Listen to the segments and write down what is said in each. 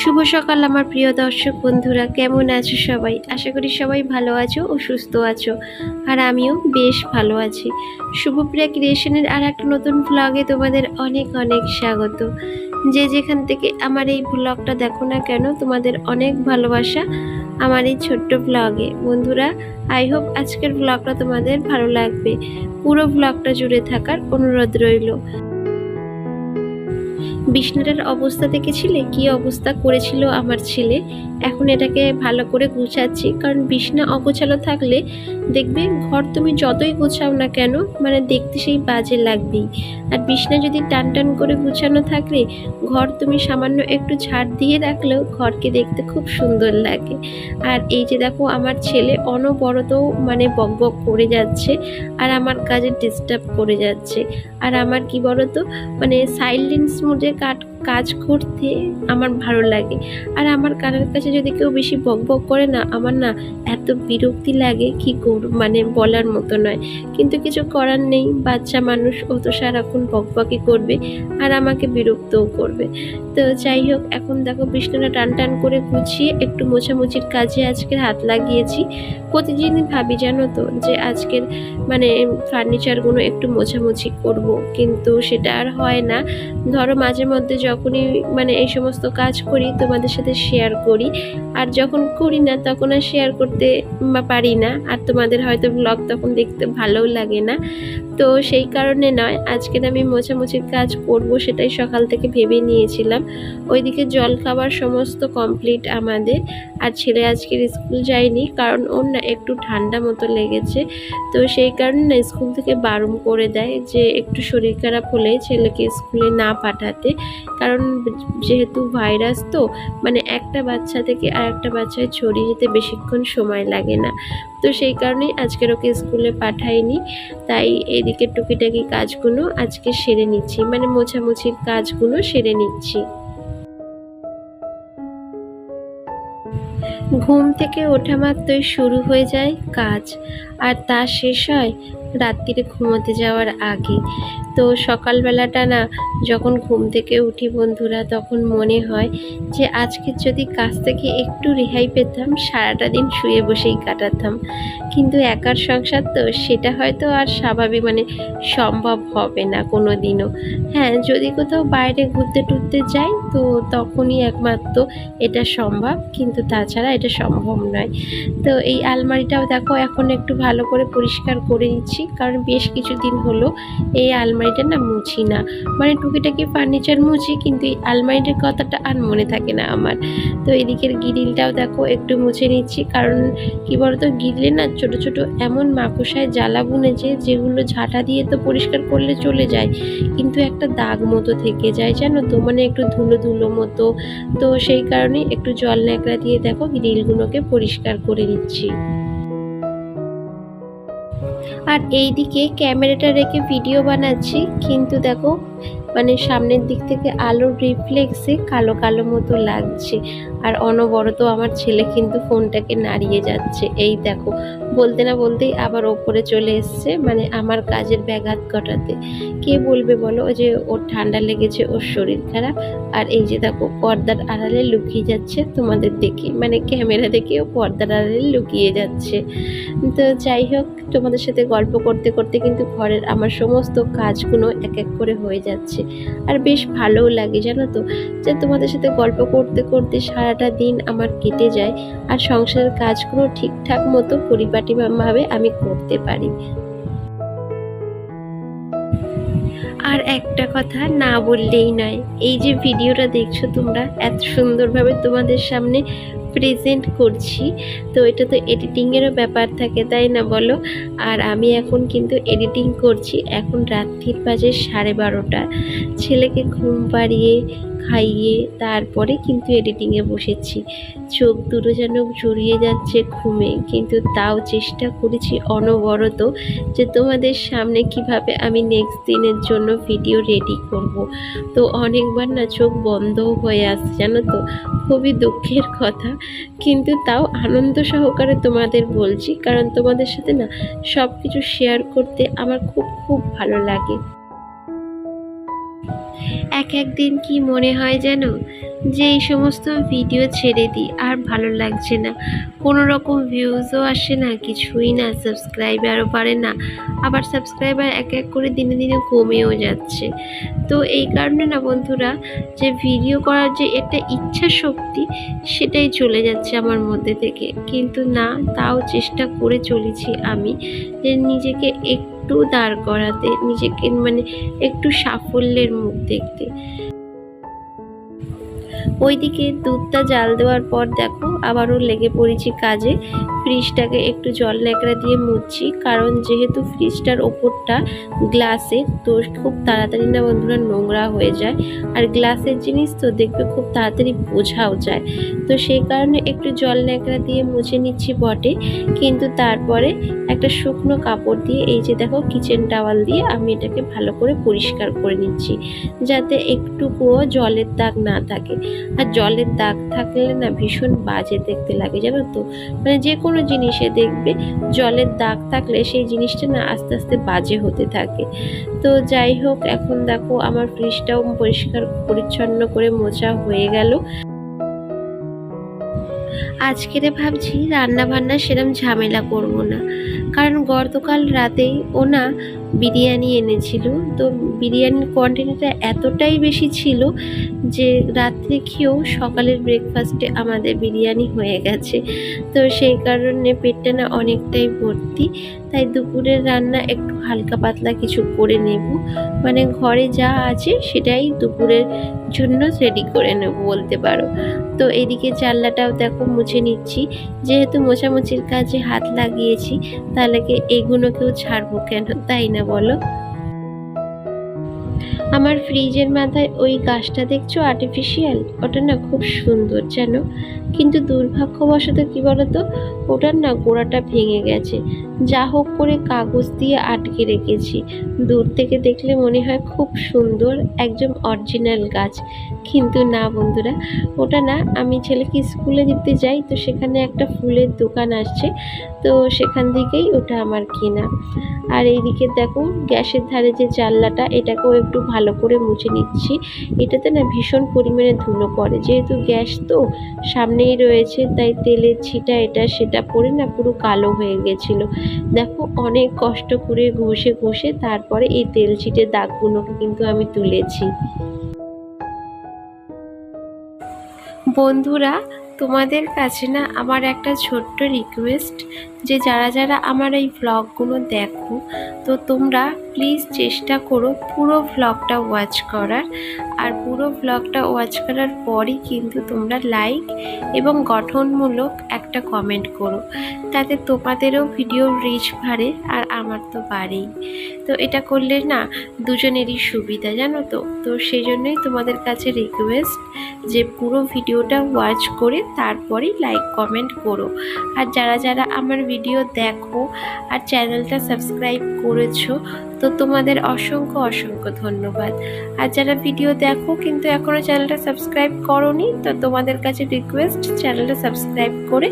শুভ সকাল আমার প্রিয় দর্শক বন্ধুরা, কেমন আছো সবাই? আশা করি সবাই ভালো আছো ও সুস্থ আছো। আর আমিও বেশ ভালো আছি। শুভপ্রিয়া ক্রিয়েশনের আর একটা নতুন ব্লগে তোমাদের অনেক অনেক স্বাগত। যে যেখান থেকে আমার এই ব্লগটা দেখো না কেন, তোমাদের অনেক ভালোবাসা আমার এই ছোট্ট ব্লগে বন্ধুরা আই হোপ আজকের ব্লগটা তোমাদের ভালো লাগবে। পুরো ব্লগটা জুড়ে থাকার অনুরোধ রইল। বিছনাটার অবস্থা দেখেছিলে? কি অবস্থা করেছিল আমার ছেলে? এখন এটাকে ভালো করে গুছাচ্ছি। কারণ বিছনা অগোছালো থাকলে দেখবে ঘর তুমি যতই গুছাও না কেন মানে দেখতে সেই বাজে লাগবেই। আর বিছনা যদি টান টান করে গুছানো থাকলে ঘর তুমি সামান্য একটু ঝাড় দিয়ে রাখলেও ঘরকে দেখতে খুব সুন্দর লাগে। আর এই যে দেখো, আমার ছেলে অনবরত মানে বক বক করে যাচ্ছে আর আমার কাজে ডিস্টার্ব করে যাচ্ছে। আর আমার কি বলতো? মানে সাইলেন্স মোডে কাট কাজ করতে আমার ভালো লাগে। আর আমার কানের কাছে যদি কেউ বেশি বক বক করে না, আমার না এত বিরক্তি লাগে কি কর মানে বলার মতো নয়। কিন্তু কিছু করার নেই, বাচ্চা মানুষ, ও তো সারাক্ষণ বকবকি করবে আর আমাকে বিরক্তও করবে। তো যাই হোক, এখন দেখো বিষ্ণুটা টান টান করে গুছিয়ে একটু মোছামুছির কাজে আজকের হাত লাগিয়েছি। প্রতিদিনই ভাবি জানো তো যে আজকের মানে ফার্নিচারগুলো একটু মোছামুছি করব, কিন্তু সেটা আর হয় না। ধরো মাঝে মধ্যে যখনই মানে এই সমস্ত কাজ করি, তোমাদের সাথে শেয়ার করি। আর যখন করি না, তখন আর শেয়ার করতে পারি না। আর তোমাদের হয়তো ব্লগ তখন দেখতে ভালোও লাগে না। তো সেই কারণে নয়, আজকের আমি মোছামুছির কাজ করব সেটাই সকাল থেকে ভেবে নিয়েছিলাম। ওইদিকে জল খাবার সমস্ত কমপ্লিট আমাদের, আর ছেলে আজকের স্কুল যায়নি কারণ ওর না একটু ঠান্ডা মতো লেগেছে। তো সেই কারণে না স্কুল থেকে বারণ করে দেয় যে একটু শরীর খারাপ হলে ছেলেকে স্কুলে না পাঠাতে। কারণ যেহেতু ভাইরাস তো মানে একটা বাচ্চা থেকে আর একটা বাচ্চায় ছড়িয়ে যেতে বেশিক্ষণ সময় লাগে না। তো সেই কারণেই আজকের ওকে স্কুলে পাঠাইনি। তাই এদিকে টুকিটাকি কাজগুলো আজকে সেরে নিচ্ছি মানে মোছামুছির কাজগুলো সেরে নিচ্ছি। ঘুম থেকে ওঠা মাত্রই শুরু হয়ে যায় কাজ, আর তা শেষ হয় রাত্রিরে ঘুমোতে যাওয়ার আগে। তো সকালবেলাটা না, যখন ঘুম থেকে উঠি বন্ধুরা, তখন মনে হয় যে আজকে যদি কাজ থেকে একটু রেহাই পেতাম, সারাটা দিন শুয়ে বসেই কাটাতাম। কিন্তু একার সংসার তো, সেটা হয়তো আর স্বাভাবিক মানে সম্ভব হবে না কোনো দিনও হ্যাঁ যদি কোথাও বাইরে ঘুরতে টুরতে যাই, তো তখনই একমাত্র এটা সম্ভব, কিন্তু তাছাড়া এটা সম্ভব নয়। তো এই আলমারিটাও দেখো, এখন একটু ভালো করে পরিষ্কার করে নিচ্ছি। কারণ বেশ কিছুদিন হলো এই আলমারিটা না মুছি না। মানে টুকিটাকি ফার্নিচার মুছি, কিন্তু এই আলমারিটার কথাটা আর মনে থাকে না আমার। তো এদিকের গিরিলটাও দেখো, একটু মুছে নিচ্ছি। কারণ কি বলতো গিরলে না ছোট ছোট এমন মাকড়সায় জ্বালা বুনেছে, যেগুলো ঝাঁটা দিয়ে তো পরিষ্কার করলে চলে যায়। কিন্তু একটা দাগ মতো থেকে যায়, জানো তো? মানে একটু ধুলো ধুলো মতো। তো সেই কারণে একটু জল ন্যাকড়া দিয়ে দেখো গ্রিলগুলোকে পরিষ্কার করে নিচ্ছি। আর এই দিকে ক্যামেরাটা রেখে ভিডিও বানাচ্ছি। কিন্তু দেখো মানে সামনের দিক থেকে আলোর রিফ্লেক্সে কালো কালো মতো লাগছে। আর অনবরত আমার ছেলে কিন্তু ফোনটাকে নাড়িয়ে যাচ্ছে। এই দেখো, বলতে না বলতেই আবার ওপরে চলে এসছে মানে আমার কাজের ব্যাঘাত ঘটাতে। কে বলবে বলো? যে ওর ঠান্ডা লেগেছে, ওর শরীর খারাপ। আর এই যে দেখো, পর্দার আড়ালে লুকিয়ে যাচ্ছে তোমাদের দেখে মানে ক্যামেরা দেখে ও পর্দার আড়ালে লুকিয়ে যাচ্ছে। তো যাই হোক, তোমাদের সাথে গল্প করতে করতে কিন্তু ঘরের আমার সমস্ত কাজগুলো এক এক করে হয়ে যাচ্ছে। আর বেশ ভালোও লাগে জানো তো? যে তোমাদের সাথে গল্প করতে করতে সারাটা দিন আমার কেটে যায় আর সংসারের কাজগুলো ঠিকঠাক মতো পরিপাটিভাবে আমি করতে পারি। আর একটা কথা না বললেই নয়, এই যে ভিডিওটা দেখছ তোমরা, এত সুন্দরভাবে তোমাদের সামনে প্রেজেন্ট করছি। তো এটা তো এডিটিংয়েরও ব্যাপার থাকে, তাই না বলো? আর আমি এখন কিন্তু এডিটিং করছি, এখন রাত্রির বাজে সাড়ে বারোটা। ছেলেকে ঘুম পাড়িয়ে খাইয়ে তারপরে কিন্তু এডিটিংয়ে বসেছি। চোখ দুটো যেন জড়িয়ে যাচ্ছে ঘুমে, কিন্তু তাও চেষ্টা করেছি অনবরত যে তোমাদের সামনে কীভাবে আমি নেক্সট দিনের জন্য ভিডিও রেডি করব। তো অনেকবার না চোখ বন্ধও হয়ে আসছে, জানো তো? খুবই দুঃখের কথা। কিন্তু তাও আনন্দ সহকারে তোমাদের বলছি, কারণ তোমাদের সাথে না সব কিছু শেয়ার করতে আমার খুব খুব ভালো লাগে। এক একদিন কি মনে হয় যেন যে এই সমস্ত ভিডিও ছেড়ে দিই, আর ভালো লাগছে না। কোনো রকম ভিউজও আসে না, কিছুই না সাবস্ক্রাইবারও পারে না। আবার সাবস্ক্রাইবার এক এক করে দিনে দিনে কমেও যাচ্ছে। তো এই কারণে না বন্ধুরা, যে ভিডিও করার যে একটা ইচ্ছা শক্তি, সেটাই চলে যাচ্ছে আমার মধ্যে থেকে। কিন্তু না, তাও চেষ্টা করে চলেছি আমি যে নিজেকে একটু দাঁড় করাতে নিজেকে মানে একটু সাফল্যের মুখ দেখতে। ওইদিকে দুধটা জাল দেওয়ার পর দেখো, আবারও লেগে পড়েছি কাজে। ফ্রিজটাকে একটু জল ন্যাকড়া দিয়ে মুছছি, কারণ যেহেতু ফ্রিজটার ওপরটা গ্লাসে, তো খুব তাড়াতাড়ি না বন্ধুরা নোংরা হয়ে যায়। আর গ্লাসের জিনিস তো দেখবে খুব তাড়াতাড়ি বোঝাও যায়। তো সেই কারণে একটু জল ন্যাকড়া দিয়ে মুছে নিচ্ছি বটে। কিন্তু তারপরে একটা শুকনো কাপড় দিয়ে, এই যে দেখো কিচেন টাওয়াল দিয়ে আমি এটাকে ভালো করে পরিষ্কার করে নিচ্ছি, যাতে একটুকুও জলের দাগ না থাকে। আর জলের দাগ থাকলে না ভীষণ বাজে দেখতে লাগে, জানো তো? মানে যে কোনো জিনিসে দেখবে জলের দাগ থাকলে সেই জিনিসটা না আস্তে আস্তে বাজে হতে থাকে। তো যাই হোক, এখন দেখো আমার ফ্রিজটাও পরিষ্কার, পরিচ্ছন্ন করে মোচা হয়ে গেল। আজকেরে ভাবছি রান্না বান্না সেরম ঝামেলা করব না। কারণ গতকাল রাতেই ও না বিরিয়ানি এনেছিল। তো বিরিয়ানির কোয়ান্টিটিটা এতটাই বেশি ছিল যে রাত্রে খেয়েও সকালের ব্রেকফাস্টে আমাদের বিরিয়ানি হয়ে গেছে। তো সেই কারণে পেটটা না অনেকটাই ভর্তি। তাই দুপুরের রান্না একটু হালকা পাতলা কিছু করে নেব। মানে ঘরে যা আছে সেটাই দুপুরের জন্য রেডি করে নেব বলতে পারো। তো এদিকে জানলাটাও দেখো মুছে নিচ্ছি। যেহেতু মোছামুছির কাজে হাত লাগিয়েছি, তাহলে কি এগুলোকেও ছাড়বো কেন? তাই না বলো? আমার ফ্রিজের মাথায় ওই গাছটা দেখছ আর্টিফিশিয়াল ওটা না খুব সুন্দর, জানো? কিন্তু দুর্ভাগ্যবশত কি বলতো, ওটার না গোড়াটা ভেঙে গেছে। যা হোক করে কাগজ দিয়ে আটকে রেখেছি। দূর থেকে দেখলে মনে হয় খুব সুন্দর একদম অরিজিনাল গাছ। কিন্তু না বন্ধুরা, ওটা না, আমি ছেলেকে স্কুলে দিতে যাই তো সেখানে একটা ফুলের দোকান আসছে। তো সেখান থেকেই ওটা আমার কেনা। আর এইদিকে দেখো, গ্যাসের ধারে যে জানলাটা, এটাকেও একটু ভালো করে মুছে নিচ্ছি। এটাতে না ভীষণ পরিমাণে ধুলো পড়ে। যেহেতু গ্যাস তো সামনেই রয়েছে, তাই তেলের ছিটা এটা সেটা পরে না পুরো কালো হয়ে গেছিল। দেখো অনেক কষ্ট করে ঘষে ঘষে তারপরে এই তেল ছিটের দাগগুলোকে কিন্তু আমি তুলেছি। বন্ধুরা, তোমাদের কাছে না আমার একটা ছোট্ট রিকোয়েস্ট যে যারা যারা আমার এই ভ্লগগুলো দেখো, তো তোমরা প্লিজ চেষ্টা করো পুরো ভ্লগটা ওয়াচ করার। আর পুরো ভ্লগটা ওয়াচ করার পরই কিন্তু তোমরা লাইক এবং গঠনমূলক একটা কমেন্ট করো। তাতে তোমাদেরও ভিডিও রিচ বাড়ে আর আমার তো বাড়েই। তো এটা করলে না দুজনেরই সুবিধা, জানো তো? তো সেই জন্যই তোমাদের কাছে রিকোয়েস্ট যে পুরো ভিডিওটা ওয়াচ করে তারপরেই লাইক কমেন্ট করো। আর যারা যারা আমার ভিডিও দেখো আর চ্যানেলটা সাবস্ক্রাইব করেছ, তো তোমাদের অসংখ্য অসংখ্য ধন্যবাদ। আর যারা ভিডিও দেখো কিন্তু এখনও চ্যানেলটা সাবস্ক্রাইব করনি, তো তোমাদের কাছে রিকোয়েস্ট চ্যানেলটা সাবস্ক্রাইব করে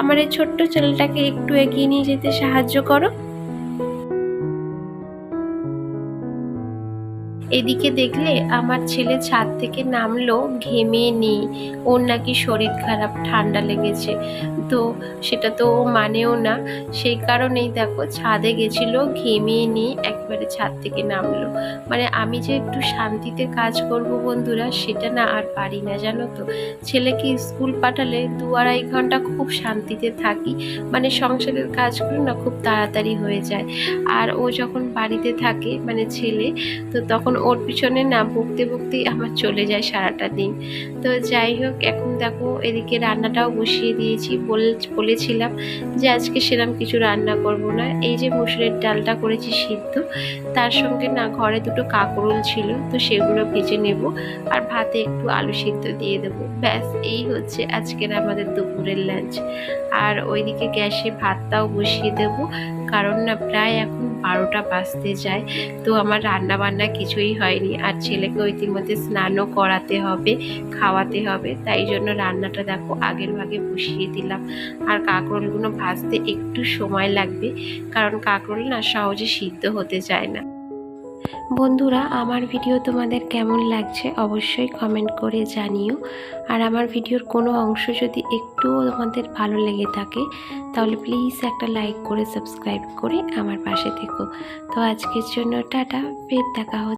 আমার এই ছোট্ট চ্যানেলটাকে একটু এগিয়ে নিয়ে যেতে সাহায্য করো। এদিকে দেখলে আমার ছেলে ছাদ থেকে নামলো, ঘেমে নেই। ওর নাকি শরীর খারাপ, ঠান্ডা লেগেছে। তো সেটা তো ও মানেও না। সেই কারণেই দেখো, ছাদে গেছিল, ঘেমে নিয়ে একবারে ছাদ থেকে নামলো। মানে আমি যে একটু শান্তিতে কাজ করব বন্ধুরা, সেটা না আর পারি না, জানো তো। ছেলেকে স্কুল পাঠালে দু আড়াই ঘণ্টা খুব শান্তিতে থাকি। মানে সংসারের কাজগুলো না খুব তাড়াতাড়ি হয়ে যায়। আর ও যখন বাড়িতে থাকে মানে ছেলে, তো তখন ওর পিছনে না বকতে বকতেই আমার চলে যায় সারাটা দিন। তো যাই হোক, এখন দেখো এদিকে রান্নাটাও বসিয়ে দিয়েছি। বল- বলেছিলাম যে আজকে সেরকম কিছু রান্না করব না। এই যে মুসুরের ডালটা করেছি সিদ্ধ, তার সঙ্গে না ঘরে দুটো কাকরোল ছিল, তো সেগুলো ভেজে নেব আর ভাতে একটু আলু সিদ্ধ দিয়ে দেবো। ব্যাস, এই হচ্ছে আজকের আমাদের দুপুরের লাঞ্চ আর ওইদিকে গ্যাসে ভাতটাও বসিয়ে দেব। কারণ না প্রায় এখন বারোটা বাজতে যায়, তো আমার রান্না বান্না কিছুই হয়নি। আর ছেলেকে ইতিমধ্যে স্নানও করাতে হবে, খাওয়াতে হবে, তাই জন্য রান্নাটা দেখো আগের ভাগে বসিয়ে দিলাম। আর কাঁকরোলগুলো ভাজতে একটু সময় লাগবে, কারণ কাঁকরোল না সহজে সিদ্ধ হতে চায় না। বন্ধুরা, আমার ভিডিও তোমাদের কেমন লাগছে অবশ্যই কমেন্ট করে জানিও। আর আমার ভিডিওর কোনো অংশ যদি একটুও তোমাদের ভালো লেগে থাকে, তাহলে প্লিজ একটা লাইক করে সাবস্ক্রাইব করে আমার পাশে থেকো। তো আজকের জন্য টাটা, ফের দেখা হচ্ছে।